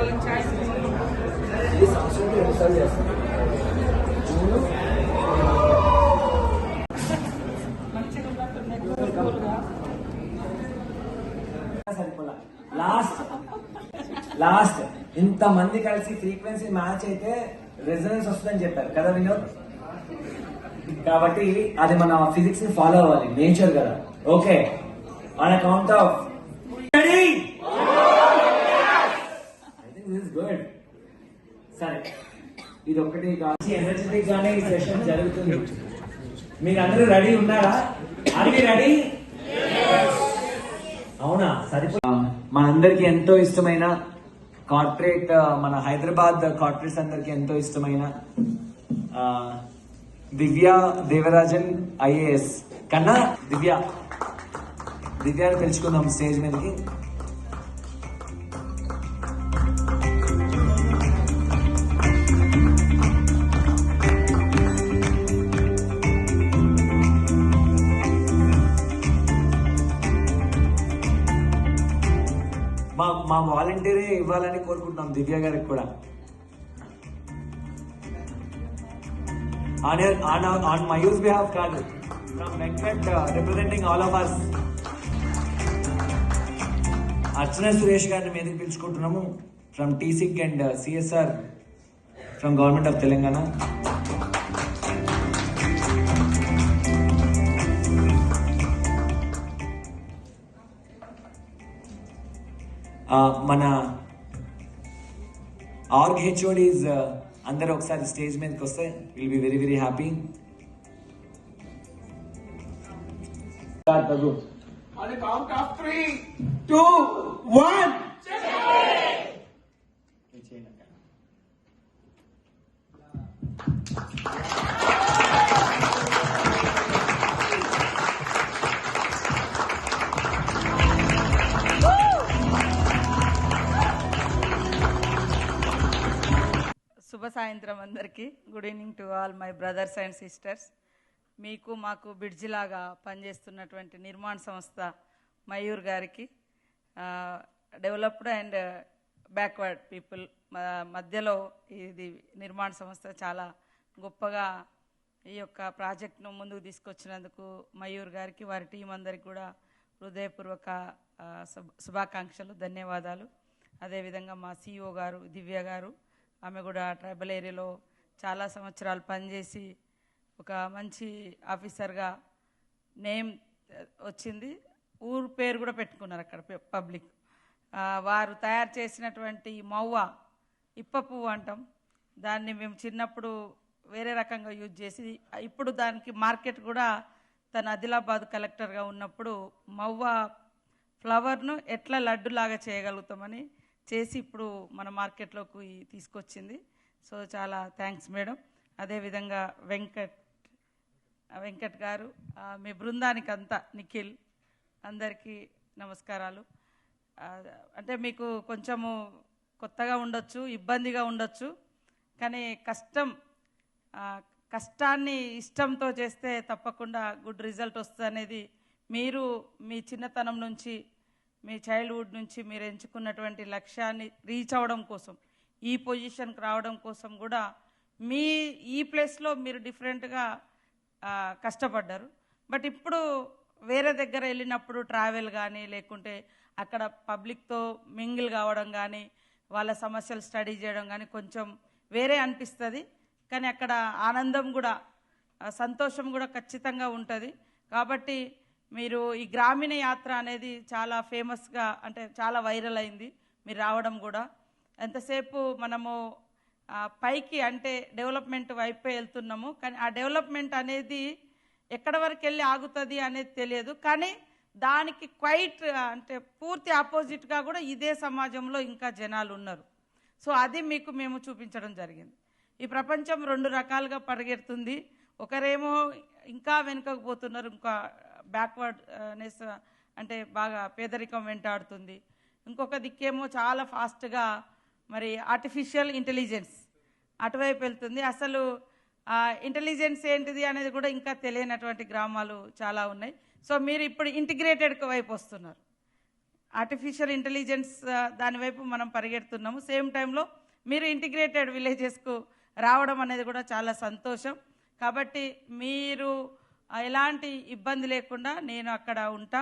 Choice last last ఇంత మంది కలిసి ఫ్రీక్వెన్సీ మ్యాచ్ అయితే రెసిడెన్స్ వస్తుందని చెప్పారు కదా వినోద్? కాబట్టి అది మన ఫిజిక్స్ని ఫాలో అవ్వాలి నేచర్ కదా. Okay. On account of ready I good. సరే. ఇది ఒక్కటి కాదు. ఎనర్జెటిక్ గానే ఈ సెషన్ జరుగుతుంది. మీరు అందరూ రెడీ ఉన్నారా? Are ready? అవునా? సరిపో మనందరికి ఎంతో ఇష్టమైన కార్పొరేట్ మన హైదరాబాద్ కార్పొరేట్స్ అందరికి ఎంతో ఇష్టమైన దివ్య దేవరాజన్ ఐఏఎస్. కన్నా దివ్య. దివ్యాన్ని పెంచుకుందాం స్టేజ్ మీదకి. మా వాలంటీరే ఇవ్వాలని కోరుకుంటున్నాం దివ్య గారికి కూడా. ఆన్ ఆన్ ఆన్ మయూస్ బిహాఫ్ కాదు from Venkat representing all of us Archana Suresh గారిని మీదకి పిలుచుకుంటున్నాము from టీసిక్ and CSR from government of Telangana మన ఆర్గ్ హెచ్ఓడీస్ అందరూ ఒకసారి స్టేజ్ మీదకి వస్తే will be very very happy On the count of three, two, సాయంత్రం అందరికీ. Good evening to all my brothers and sisters మీకు మాకు బిడ్జిలాగా పనిచేస్తున్నటువంటి నిర్మాణ సంస్థ మయూర్ గారికి డెవలప్డ్ అండ్ బ్యాక్వర్డ్ పీపుల్ మధ్యలో ఇది నిర్మాణ సంస్థ చాలా గొప్పగా ఈ యొక్క ప్రాజెక్ట్ను ముందుకు తీసుకొచ్చినందుకు మయూర్ గారికి వారి టీం అందరికి కూడా హృదయపూర్వక శుభ- శుభాకాంక్షలు ధన్యవాదాలు. అదేవిధంగా మా సిఇఓ గారు దివ్య గారు ఆమె కూడా ట్రైబల్ ఏరియాలో చాలా సంవత్సరాలు పనిచేసి ఒక మంచి ఆఫీసర్గా నేమ్ వచ్చింది. ఊరు పేరు కూడా పెట్టుకున్నారు అక్కడ పబ్లిక్. వారు తయారు చేసినటువంటి మవ్వ ఇప్ప పువ్వు అంటాం. దాన్ని మేము చిన్నప్పుడు వేరే రకంగా యూజ్ చేసి ఇప్పుడు దానికి మార్కెట్ కూడా తను ఆదిలాబాద్ కలెక్టర్గా ఉన్నప్పుడు మవ్వ ఫ్లవర్ను ఎట్లా లడ్డులాగా చేయగలుగుతామని చేసి ఇప్పుడు మన మార్కెట్లోకి తీసుకొచ్చింది. సో చాలా థ్యాంక్స్ మేడం. అదేవిధంగా వెంకట్ వెంకట్ గారు మీ బృందానికి అంతా నిఖిల్ అందరికీ నమస్కారాలు. అంటే మీకు కొంచెము కొత్తగా ఉండొచ్చు ఇబ్బందిగా ఉండొచ్చు కానీ కష్టం కష్టాన్ని ఇష్టంతో చేస్తే తప్పకుండా గుడ్ రిజల్ట్ వస్తుంది అనేది మీరు మీ చిన్నతనం నుంచి మీ చైల్డ్హుడ్ నుంచి మీరు ఎంచుకున్నటువంటి లక్ష్యాన్ని రీచ్ అవ్వడం కోసం ఈ పొజిషన్కి రావడం కోసం కూడా మీ ఈ ప్లేస్లో మీరు డిఫరెంట్గా కష్టపడ్డారు. బట్ ఇప్పుడు వేరే దగ్గర వెళ్ళినప్పుడు ట్రావెల్ కానీ లేకుంటే అక్కడ పబ్లిక్తో మింగిల్ కావడం కానీ వాళ్ళ సమస్యలు స్టడీ చేయడం కానీ కొంచెం వేరే అనిపిస్తుంది. కానీ అక్కడ ఆనందం కూడా సంతోషం కూడా ఖచ్చితంగా ఉంటుంది. కాబట్టి మీరు ఈ గ్రామీణ యాత్ర అనేది చాలా ఫేమస్గా అంటే చాలా వైరల్ అయింది. మీరు రావడం కూడా. ఎంతసేపు మనము పైకి అంటే డెవలప్మెంట్ వైపే వెళ్తున్నాము. కానీ ఆ డెవలప్మెంట్ అనేది ఎక్కడ వరకు వెళ్ళి ఆగుతుంది అనేది తెలియదు. కానీ దానికి క్వైట్ అంటే పూర్తి ఆపోజిట్గా కూడా ఇదే సమాజంలో ఇంకా జనాలు ఉన్నారు. సో అది మీకు మేము చూపించడం జరిగింది. ఈ ప్రపంచం రెండు రకాలుగా పరిగెడుతుంది. ఒకరేమో ఇంకా వెనుకకు పోతున్నారు ఇంకా బ్యాక్వర్డ్ నెస్ అంటే బాగా పేదరికం వెంటాడుతుంది. ఇంకొక దిక్కేమో చాలా ఫాస్ట్గా మరి ఆర్టిఫిషియల్ ఇంటెలిజెన్స్ అటువైపు వెళ్తుంది. అసలు ఇంటెలిజెన్స్ ఏంటిది అనేది కూడా ఇంకా తెలియనటువంటి గ్రామాలు చాలా ఉన్నాయి. సో మీరు ఇప్పుడు ఇంటిగ్రేటెడ్ వైపు వస్తున్నారు. ఆర్టిఫిషియల్ ఇంటెలిజెన్స్ దానివైపు మనం పరిగెడుతున్నాము. సేమ్ టైంలో మీరు ఇంటిగ్రేటెడ్ విలేజెస్కు రావడం అనేది కూడా చాలా సంతోషం. కాబట్టి మీరు ఎలాంటి ఇబ్బంది లేకుండా నేను అక్కడ ఉంటా.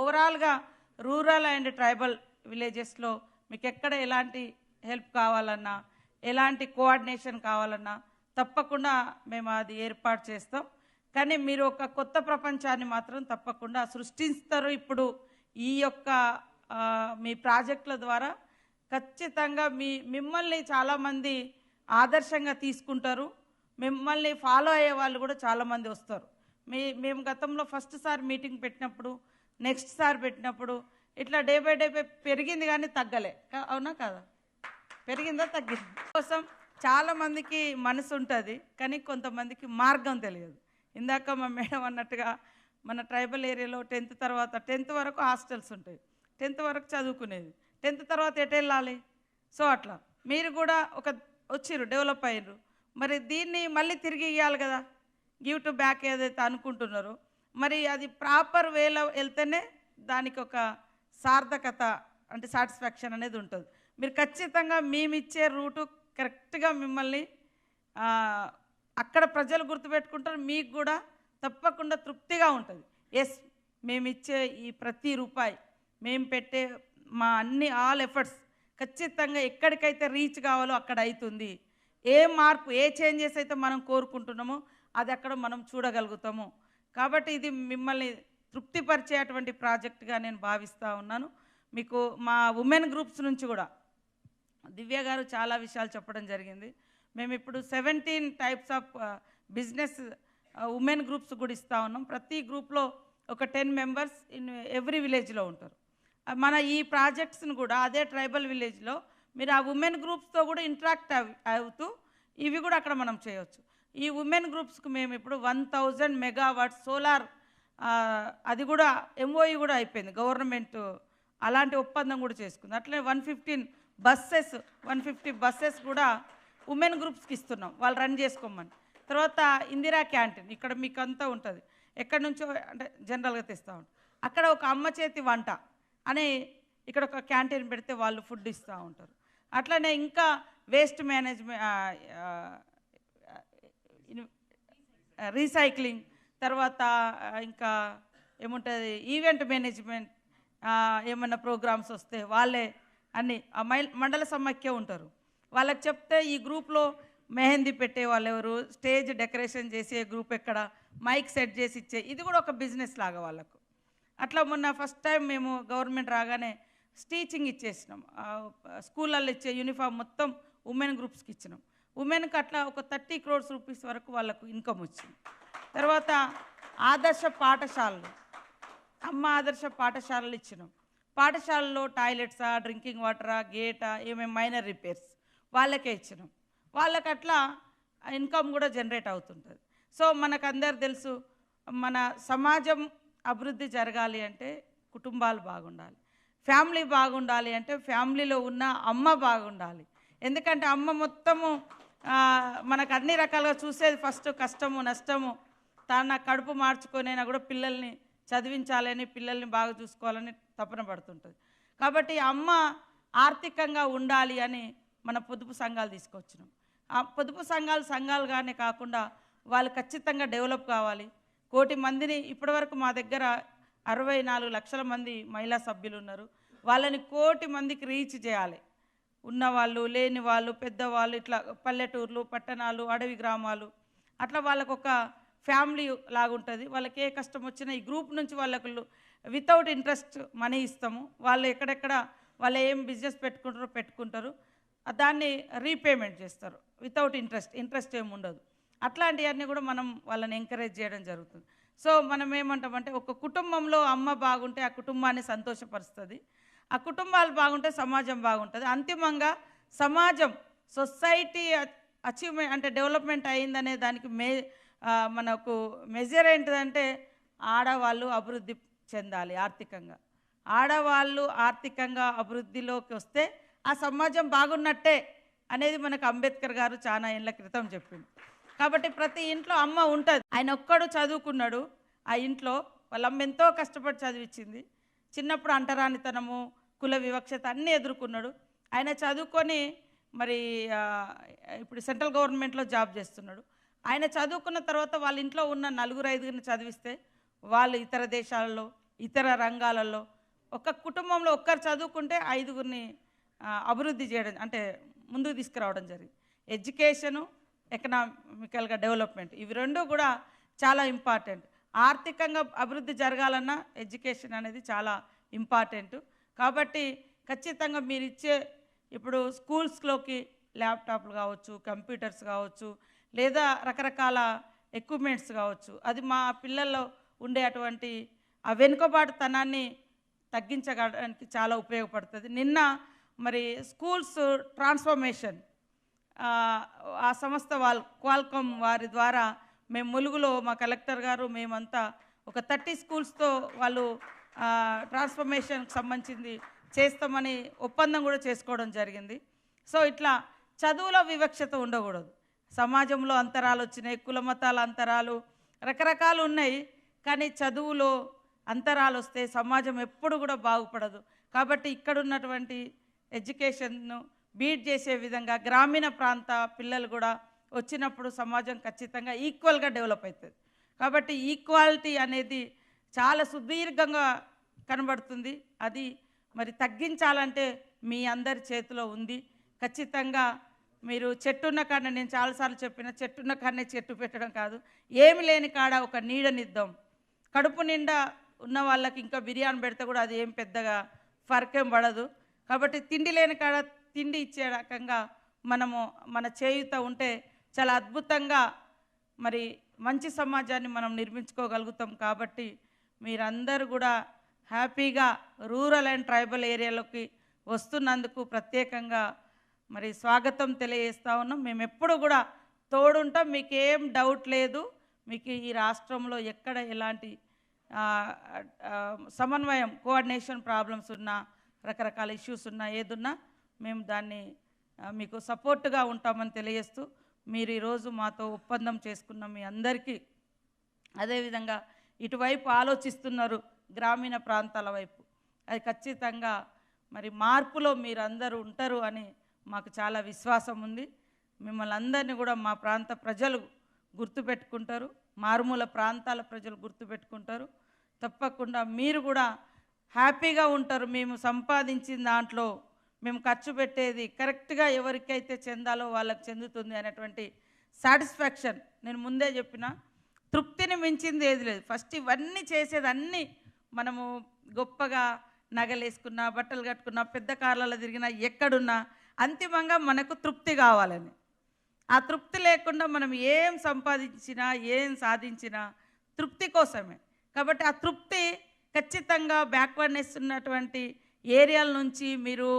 ఓవరాల్గా రూరల్ అండ్ ట్రైబల్ విలేజెస్లో మీకు ఎక్కడ ఎలాంటి హెల్ప్ కావాలన్నా ఎలాంటి కోఆర్డినేషన్ కావాలన్నా తప్పకుండా మేము అది ఏర్పాటు చేస్తాం. కానీ మీరు ఒక కొత్త ప్రపంచాన్ని మాత్రం తప్పకుండా సృష్టిస్తారు ఇప్పుడు ఈ యొక్క మీ ప్రాజెక్టుల ద్వారా. ఖచ్చితంగా మీ మిమ్మల్ని చాలామంది ఆదర్శంగా తీసుకుంటారు. మిమ్మల్ని ఫాలో అయ్యే వాళ్ళు కూడా చాలామంది వస్తారు. మీ మేము గతంలో ఫస్ట్ సార్ మీటింగ్ పెట్టినప్పుడు నెక్స్ట్ సార్ పెట్టినప్పుడు ఇట్లా డే బై డే పెరిగింది కానీ తగ్గలే. అవునా కదా? పెరిగిందా తగ్గింది? కోసం చాలా మందికి మనసు ఉంటుంది కానీ కొంతమందికి మార్గం తెలియదు. ఇందాక మా మేడం అన్నట్టుగా మన ట్రైబల్ ఏరియాలో టెన్త్ తర్వాత టెన్త్ వరకు హాస్టల్స్ ఉంటాయి. టెన్త్ వరకు చదువుకునేది. టెన్త్ తర్వాత ఎటు వెళ్ళాలి? సో అట్లా. మీరు కూడా ఒక వచ్చిర్రు డెవలప్ అయ్యారు మరి దీన్ని మళ్ళీ తిరిగి ఇవ్వాలి కదా? గివ్ టు బ్యాక్ ఏదైతే అనుకుంటున్నారో మరి అది ప్రాపర్ వేలో వెళ్తేనే దానికి ఒక సార్థకత అంటే సాటిస్ఫాక్షన్ అనేది ఉంటుంది. మీరు ఖచ్చితంగా మేమిచ్చే రూటు కరెక్ట్గా మిమ్మల్ని అక్కడ ప్రజలు గుర్తుపెట్టుకుంటారు మీకు కూడా తప్పకుండా తృప్తిగా ఉంటుంది. ఎస్ మేమిచ్చే ఈ ప్రతి రూపాయి మేము పెట్టే మా అన్ని ఆల్ ఎఫర్ట్స్ ఖచ్చితంగా ఎక్కడికైతే రీచ్ కావాలో అక్కడ అవుతుంది. ఏ మార్పు ఏ చేంజెస్ అయితే మనం కోరుకుంటున్నామో అది అక్కడ మనం చూడగలుగుతాము. కాబట్టి ఇది మిమ్మల్ని తృప్తిపరిచేటువంటి ప్రాజెక్ట్గా నేను భావిస్తూ ఉన్నాను. మీకు మా ఉమెన్ గ్రూప్స్ నుంచి కూడా దివ్య గారు చాలా విషయాలు చెప్పడం జరిగింది. మేము ఇప్పుడు seventeen types of business women groups కూడా ఇస్తూ ఉన్నాం. ప్రతి గ్రూప్లో ఒక టెన్ మెంబర్స్ ఇన్ ఎవ్రీ విలేజ్లో ఉంటారు. మన ఈ ప్రాజెక్ట్స్ని కూడా అదే ట్రైబల్ విలేజ్లో మీరు ఆ ఉమెన్ గ్రూప్స్తో కూడా ఇంటరాక్ట్ అవుతూ ఇవి కూడా అక్కడ మనం చేయవచ్చు ఈ ఉమెన్ గ్రూప్స్కి మేము ఇప్పుడు వన్ థౌజండ్ మెగావాట్ సోలార్ అది కూడా ఎంఓఈ కూడా అయిపోయింది. గవర్నమెంట్ అలాంటి ఒప్పందం కూడా చేసుకుంది. అట్లనే one fifteen buses one fifty buses కూడా ఉమెన్ గ్రూప్స్కి ఇస్తున్నాం. వాళ్ళు రన్ చేసుకోమని. తర్వాత ఇందిరా క్యాంటీన్ ఇక్కడ మీకు అంతా ఉంటుంది. ఎక్కడి నుంచో అంటే జనరల్గా తెస్తూ ఉంటాం. అక్కడ ఒక అమ్మ చేతి వంట అని ఇక్కడ ఒక క్యాంటీన్ పెడితే వాళ్ళు ఫుడ్ ఇస్తూ ఉంటారు. అట్లనే ఇంకా వేస్ట్ మేనేజ్మెంట్ రీసైక్లింగ్ తర్వాత ఇంకా ఏముంటుంది? ఈవెంట్ మేనేజ్మెంట్ ఏమైనా ప్రోగ్రామ్స్ వస్తే వాళ్ళే అన్ని ఆ మండల సమాఖ్య ఉంటారు. వాళ్ళకి చెప్తే ఈ గ్రూప్లో మెహందీ పెట్టే వాళ్ళు ఎవరు? స్టేజ్ డెకరేషన్ చేసే గ్రూప్ ఎక్కడ? మైక్ సెట్ చేసి ఇచ్చే ఇది కూడా ఒక బిజినెస్ లాగా వాళ్ళకు. అట్లా మొన్న ఫస్ట్ టైం మేము గవర్నమెంట్ రాగానే స్టీచింగ్ ఇచ్చేసినాం. స్కూళ్ళల్లో ఇచ్చే యూనిఫామ్ మొత్తం ఉమెన్ గ్రూప్స్కి ఇచ్చినాం. ఉమెన్కి అట్లా ఒక థర్టీ క్రోర్స్ రూపీస్ వరకు వాళ్ళకు ఇన్కమ్ వచ్చింది. తర్వాత ఆదర్శ పాఠశాలలు. అమ్మ ఆదర్శ పాఠశాలలు ఇచ్చినాం. పాఠశాలలో టాయిలెట్సా డ్రింకింగ్ వాటరా గేటా ఏమేమి మైనర్ రిపేర్స్ వాళ్ళకే ఇచ్చినాం. వాళ్ళకి అట్లా ఇన్కమ్ కూడా జనరేట్ అవుతుంటుంది. సో మనకు అందరు తెలుసు మన సమాజం అభివృద్ధి జరగాలి అంటే కుటుంబాలు బాగుండాలి. ఫ్యామిలీ బాగుండాలి అంటే ఫ్యామిలీలో ఉన్న అమ్మ బాగుండాలి. ఎందుకంటే అమ్మ మొత్తము మనకు అన్ని రకాలుగా చూసేది ఫస్ట్ కష్టము నష్టము. తన కడుపు మార్చుకొనైనా కూడా పిల్లల్ని చదివించాలని పిల్లల్ని బాగా చూసుకోవాలని తపన పడుతుంటుంది. కాబట్టి అమ్మ ఆర్థికంగా ఉండాలి అని మన పొదుపు సంఘాలు తీసుకొచ్చినాం. ఆ పొదుపు సంఘాలు సంఘాలుగానే కాకుండా వాళ్ళు ఖచ్చితంగా డెవలప్ కావాలి. కోటి మందిని ఇప్పటివరకు మా దగ్గర అరవై నాలుగు లక్షల మంది మహిళా సభ్యులు ఉన్నారు. వాళ్ళని కోటి మందికి రీచ్ చేయాలి. ఉన్నవాళ్ళు లేని వాళ్ళు పెద్దవాళ్ళు ఇట్లా పల్లెటూర్లు పట్టణాలు అడవి గ్రామాలు. అట్లా వాళ్ళకు ఒక ఫ్యామిలీ లాగుంటుంది. వాళ్ళకి ఏ కష్టం వచ్చినా ఈ గ్రూప్ నుంచి వాళ్ళకు వితౌట్ ఇంట్రెస్ట్ మనీ ఇస్తాము. వాళ్ళు ఎక్కడెక్కడ వాళ్ళు ఏం బిజినెస్ పెట్టుకుంటారో పెట్టుకుంటారు. దాన్ని రీపేమెంట్ చేస్తారు. వితౌట్ ఇంట్రెస్ట్ ఇంట్రెస్ట్ ఏమి ఉండదు. అట్లాంటివన్నీ కూడా మనం వాళ్ళని ఎంకరేజ్ చేయడం జరుగుతుంది. సో మనం ఏమంటామంటే ఒక కుటుంబంలో అమ్మ బాగుంటే ఆ కుటుంబాన్ని సంతోషపరుస్తుంది. ఆ కుటుంబాలు బాగుంటే సమాజం బాగుంటుంది. అంతిమంగా సమాజం సొసైటీ అచీవ్మెంట్ అంటే డెవలప్మెంట్ అయిందనే దానికి మే మనకు మెజర్ ఏంటిదంటే ఆడవాళ్ళు అభివృద్ధి చెందాలి ఆర్థికంగా. ఆడవాళ్ళు ఆర్థికంగా అభివృద్ధిలోకి వస్తే ఆ సమాజం బాగున్నట్టే అనేది మనకు అంబేద్కర్ గారు చాలా ఏళ్ళ క్రితం చెప్పింది కాబట్టి ప్రతి ఇంట్లో అమ్మ ఉంటుంది. ఆయన ఒక్కడు చదువుకున్నాడు. ఆ ఇంట్లో వాళ్ళమ్మ ఎంతో కష్టపడి చదివించింది చిన్నప్పుడు అంటరానితనము కుల వివక్షత అన్నీ ఎదుర్కొన్నాడు. ఆయన చదువుకొని మరి ఇప్పుడు సెంట్రల్ గవర్నమెంట్లో జాబ్ చేస్తున్నాడు. ఆయన చదువుకున్న తర్వాత వాళ్ళ ఇంట్లో ఉన్న నలుగురు ఐదుగురిని చదివిస్తే వాళ్ళు ఇతర దేశాలలో ఇతర రంగాలలో ఒక కుటుంబంలో ఒక్కరు చదువుకుంటే ఐదుగురిని అభివృద్ధి చేయడం అంటే ముందుకు తీసుకురావడం జరిగింది. ఎడ్యుకేషను ఎకనామికల్గా డెవలప్మెంట్ ఇవి రెండు కూడా చాలా ఇంపార్టెంట్. ఆర్థికంగా అభివృద్ధి జరగాలన్నా ఎడ్యుకేషన్ అనేది చాలా ఇంపార్టెంట్. కాబట్టి ఖచ్చితంగా మీరు ఇచ్చే ఇప్పుడు స్కూల్స్లోకి ల్యాప్టాప్లు కావచ్చు కంప్యూటర్స్ కావచ్చు లేదా రకరకాల ఎక్విప్మెంట్స్ కావచ్చు అది మా పిల్లల్లో ఉండే అటువంటి ఆ వెనుకబాటుతనాన్ని తగ్గించడానికి చాలా ఉపయోగపడుతుంది. నిన్న మరి స్కూల్స్ ట్రాన్స్ఫర్మేషన్ ఆ, ఆ సంస్థ వాళ్ళ క్వాల్కమ్ వారి ద్వారా మేము ములుగులో మా కలెక్టర్ గారు మేమంతా ఒక థర్టీ స్కూల్స్తో వాళ్ళు ట్రాన్స్ఫర్మేషన్కి సంబంధించింది చేస్తామని ఒప్పందం కూడా చేసుకోవడం జరిగింది. సో ఇట్లా చదువులో వివక్షత ఉండకూడదు. సమాజంలో అంతరాలు వచ్చినాయి కులమతాల అంతరాలు రకరకాలు ఉన్నాయి. కానీ చదువులో అంతరాలు వస్తే సమాజం ఎప్పుడు కూడా బాగుపడదు. కాబట్టి ఇక్కడ ఉన్నటువంటి ఎడ్యుకేషన్ను బీట్ చేసే విధంగా గ్రామీణ ప్రాంత పిల్లలు కూడా వచ్చినప్పుడు సమాజం ఖచ్చితంగా ఈక్వల్గా డెవలప్ అవుతుంది కాబట్టి ఈక్వాలిటీ అనేది చాలా సుదీర్ఘంగా కనబడుతుంది. అది మరి తగ్గించాలంటే మీ అందరి చేతిలో ఉంది. ఖచ్చితంగా మీరు చెట్టున్న కాడ నేను చాలాసార్లు చెప్పిన చెట్టున్న కాడనే చెట్టు పెట్టడం కాదు. ఏమి లేని కాడ ఒక నీడనిద్దాం. కడుపు నిండా ఉన్న వాళ్ళకి ఇంకా బిర్యానీ పెడితే కూడా అది ఏం పెద్దగా ఫరకేం పడదు. కాబట్టి తిండి లేని కాడ తిండి ఇచ్చే రకంగా మనము మన చేయుత ఉంటే చాలా అద్భుతంగా మరి మంచి సమాజాన్ని మనం నిర్మించుకోగలుగుతాం కాబట్టి మీరందరూ కూడా హ్యాపీగా రూరల్ అండ్ ట్రైబల్ ఏరియాలోకి వస్తున్నందుకు ప్రత్యేకంగా మరి స్వాగతం తెలియజేస్తా ఉన్నాం. మేము ఎప్పుడు కూడా తోడుంటాం. మీకేం డౌట్ లేదు. మీకు ఈ రాష్ట్రంలో ఎక్కడ ఎలాంటి సమన్వయం కోఆర్డినేషన్ ప్రాబ్లమ్స్ ఉన్నా రకరకాల ఇష్యూస్ ఉన్నా ఏదున్నా మేము దాన్ని మీకు సపోర్ట్గా ఉంటామని తెలియజేస్తూ మీరు ఈరోజు మాతో ఒప్పందం చేసుకున్న మీ అందరికీ అదేవిధంగా ఇటువైపు ఆలోచిస్తున్నారు గ్రామీణ ప్రాంతాల వైపు. అది ఖచ్చితంగా మరి మార్పులో మీరు అందరూ ఉంటారు అని మాకు చాలా విశ్వాసం ఉంది. మిమ్మల్ని అందరినీ కూడా మా ప్రాంత ప్రజలు గుర్తుపెట్టుకుంటారు. మారుమూల ప్రాంతాల ప్రజలు గుర్తుపెట్టుకుంటారు. తప్పకుండా మీరు కూడా హ్యాపీగా ఉంటారు. మేము సంపాదించిన దాంట్లో మేము ఖర్చు పెట్టేది కరెక్ట్గా ఎవరికైతే చెందాలో వాళ్ళకి చెందుతుంది అనేటువంటి సాటిస్ఫాక్షన్ నేను ముందే చెప్పిన. తృప్తిని మించింది ఏది లేదు. ఫస్ట్ ఇవన్నీ చేసేది అన్నీ మనము గొప్పగా నగలేసుకున్నా బట్టలు కట్టుకున్నా పెద్ద కార్లలో తిరిగినా ఎక్కడున్నా అంతిమంగా మనకు తృప్తి కావాలని. ఆ తృప్తి లేకుండా మనం ఏం సంపాదించినా ఏం సాధించినా తృప్తి కోసమే. కాబట్టి ఆ తృప్తి ఖచ్చితంగా బ్యాక్వర్డ్నెస్ ఉన్నటువంటి ఏరియాల నుంచి మీరు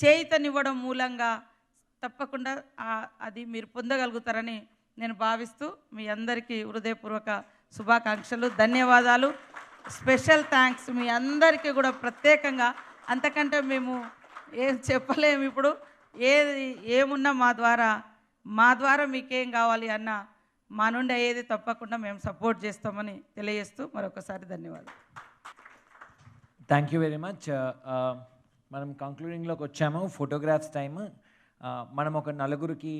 చేయితనివ్వడం మూలంగా తప్పకుండా అది మీరు పొందగలుగుతారని నేను భావిస్తూ మీ అందరికీ హృదయపూర్వక శుభాకాంక్షలు ధన్యవాదాలు. స్పెషల్ థ్యాంక్స్ మీ అందరికీ కూడా ప్రత్యేకంగా. అంతకంటే మేము ఏం చెప్పలేము ఇప్పుడు. ఏది ఏమున్నా మా ద్వారా మా ద్వారా మీకేం కావాలి అన్న మా నుండి అయ్యేది తప్పకుండా మేము సపోర్ట్ చేస్తామని తెలియజేస్తూ మరొకసారి ధన్యవాదాలు. థ్యాంక్ యూ వెరీ మచ్ మనం కంక్లూడింగ్లోకి వచ్చాము ఫోటోగ్రాఫ్స్ టైమ్ మనం ఒక నలుగురికి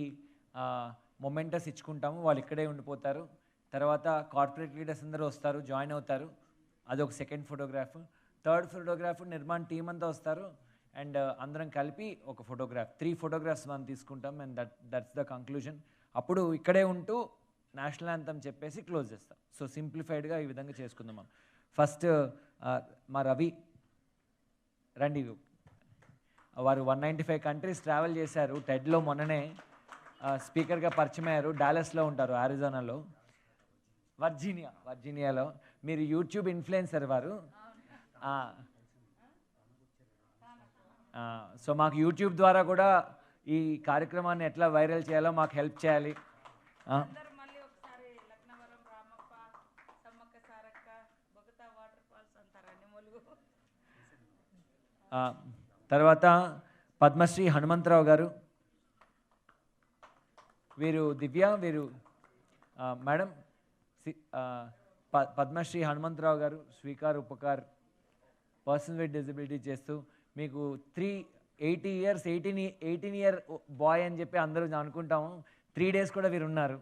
మొమెంటస్ ఇచ్చుకుంటాము. వాళ్ళు ఇక్కడే ఉండిపోతారు. తర్వాత కార్పొరేట్ లీడర్స్ అందరూ వస్తారు జాయిన్ అవుతారు. అదొక second photograph third photograph Nirman team అంతా వస్తారు. అండ్ అందరం కలిపి ఒక ఫోటోగ్రాఫ్ త్రీ ఫోటోగ్రాఫ్స్ మనం తీసుకుంటాం and that that's the conclusion అప్పుడు ఇక్కడే ఉంటూ నేషనల్ యాంతం చెప్పేసి క్లోజ్ చేస్తాం. సో సింప్లిఫైడ్గా ఈ విధంగా చేసుకుందాం మనం. ఫస్ట్ మా రవి రండి. వారు one ninety five countries travel చేశారు. టెడ్లో మొన్ననే స్పీకర్గా పరిచయం అయ్యారు. డాలస్లో ఉంటారు ఆరిజోనాలో. వర్జీనియా వర్జీనియాలో. మీరు యూట్యూబ్ ఇన్ఫ్లుయెన్సర్ వారు. సో మాకు యూట్యూబ్ ద్వారా కూడా ఈ కార్యక్రమాన్ని ఎట్లా వైరల్ చేయాలో మాకు హెల్ప్ చేయాలి. వాటర్ ఫాల్స్ అంటారండి తర్వాత పద్మశ్రీ హనుమంతరావు గారు వీరు దివ్య వీరు మేడం సి- ప- పద్మశ్రీ హనుమంతరావు గారు Sweekar Upkar person with disability చేస్తూ మీకు three eighty years eighteen eighteen year boy అని చెప్పి అందరూ అనుకుంటాము. త్రీ డేస్ కూడా వీరు ఉన్నారు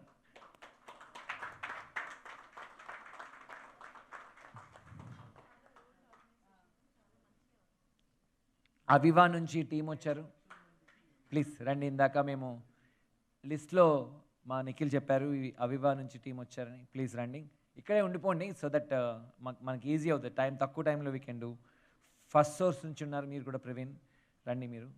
అవివా నుంచి టీం వచ్చారు. ప్లీజ్ రండి ఇందాక మేము లిస్ట్లో మా నిఖిల్ చెప్పారు అవివా నుంచి టీం వచ్చారని. ప్లీజ్ రండి. ఇక్కడే ఉండిపోండి సో దట్ uh, మనకి ఈజీ అవుతుంది. టైం తక్కువ టైంలో we can do first source నుంచి ఉన్నారు మీరు కూడా ప్రవీణ్. రండి మీరు.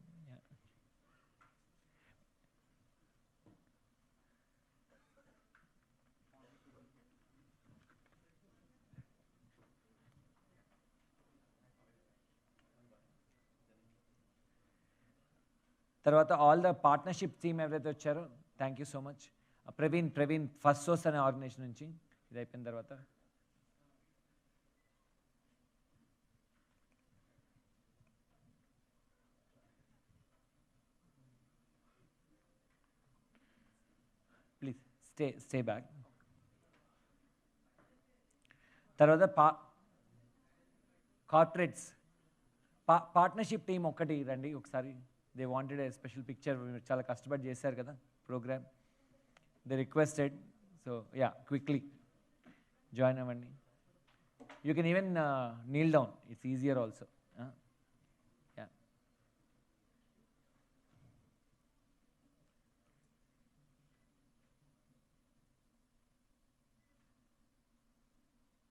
తర్వాత ఆల్ ద పార్ట్నర్షిప్ టీమ్ ఎవరైతే వచ్చారో thank you so much Praveen Praveen first source అనే ఆర్గనైజేషన్ నుంచి ఇది అయిపోయిన తర్వాత. ప్లీజ్ స్టే స్టే బ్యాక్ తర్వాత పా కార్పొరేట్స్ పా పార్ట్నర్షిప్ టీం ఒక్కటి రండి ఒకసారి. They wanted a special picture చాలా కష్టపడి చేశారు కదా programme. They requested so yeah quickly join అవ్వండి. You can even kneel down it's easier also